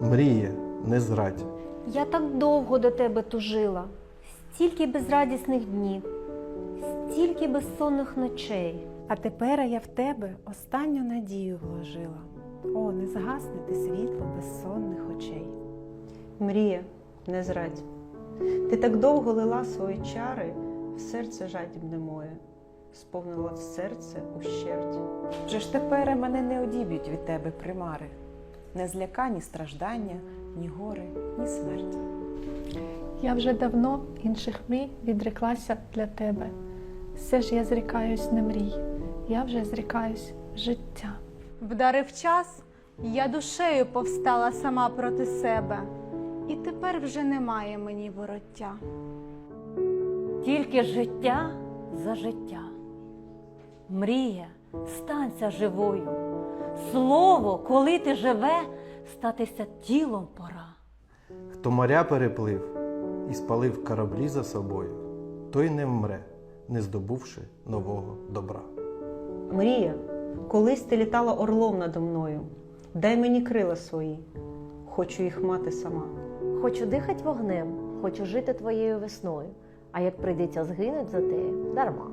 Мріє, не зрадь. Я так довго до тебе тужила, стільки безрадісних днів, стільки безсонних ночей. А тепер я в тебе останню надію вложила. О, не згасне ти світло безсонних очей. Мрія, не зрадь. Ти так довго лила свої чари, в серце жадібне моє, сповнила в серце ущерть. Вже ж тепер мене не одіб'ють від тебе примари. Не зляка ні страждання, ні гори, ні смерть. Я вже давно інших мрій відреклася для тебе. Все ж я зрікаюсь не мрій, я вже зрікаюсь життя. Вдарив час, я душею повстала сама проти себе, і тепер вже немає мені вороття. Тільки життя за життя. Мрія, станься живою. Слово, коли ти живе, статися тілом пора. Хто моря переплив і спалив кораблі за собою, той не вмре, не здобувши нового добра. Мрія, колись ти літала орлом надо мною. Дай мені крила свої, хочу їх мати сама. Хочу дихать вогнем, хочу жити твоєю весною, а як прийдеться згинуть за те, дарма.